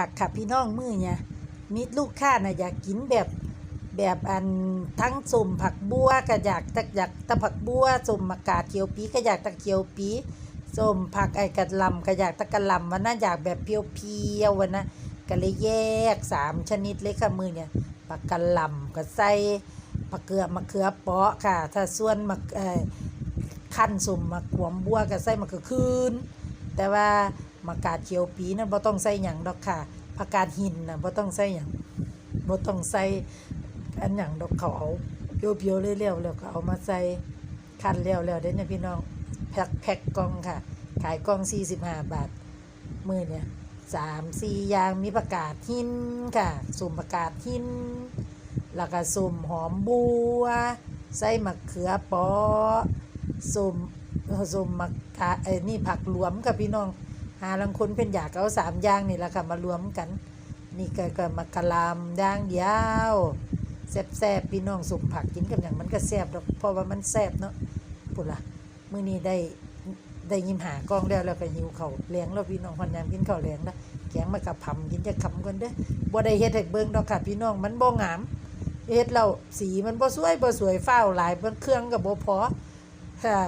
ผักค่ะพี่น้องมือเนี่ยมีลูกค้าน่ะอยากกินแบบแบบอันทั้งสมผักบัวก็อยากตะอยากตะผักบัวสมมะกาดเขียวปีก็อยากตะเขียวปีสมผักไอ้กะหลำก็อยากตะกะหลำวันนั้นอยากแบบเพียวๆวันนะก็เลยแยกสามชนิดเลยค่ะมือเนี่ยผักกะหล่ำก็ใส่ผักเกลือมะเขือเปาะค่ะ ถ้าส่วนมะเอ่อขั้นสมมะขวมบัวก็ใส่มะเขือคืนแต่ว่า มะกาดเขียวปีนั้นบ่ต้องใส่หยังดอกค่ะผักกาดหินน่ะบ่ต้องใส่หยังบ่ต้องใส่อันหยังดอกเขาเอาเพียวๆเร็วๆแล้วก็เอามาใส่คั้นแล้วแล้วเด้เนี่ยพี่น้องแพ็คแพ็คกล่องค่ะ ขายกล่อง 45 บาท มือเนี่ย3 4อย่างมีผักกาดหินค่ะ สุ่มผักกาดหินแล้วก็สุ่มหอมบัวใส่มะเขือปอสุ่มสุ่มมะกาเอ้นี่ผักหลวมกับพี่น้อง หาลังคนเป็นอยากเอาสามอย่างนี่แหละค่ะมารวมกัน นี่ก็ก็มะกะลำย่างยาวแซ่บๆพี่น้องสุ่มผักกินกับอย่างมันก็แซ่บดอกเพราะว่ามันแซ่บเนาะปุ่นละมื้อนี้ได้ได้ยิมหากล้องแล้วแล้วก็หิวเข้าวแรงแล้วพี่น้องพันยามกินข้าวแรงนะแกงมากับผำกินจะคำก่อนเด้อบ่ได้เฮ็ดให้เบิ่งดอกค่ะพี่น้องมันบ่งามเฮ็ดแล้วสีมันบ่สวยบ่สวยฟ้าวหลายเบิ่งเครื่องก็บ่พอค่ะ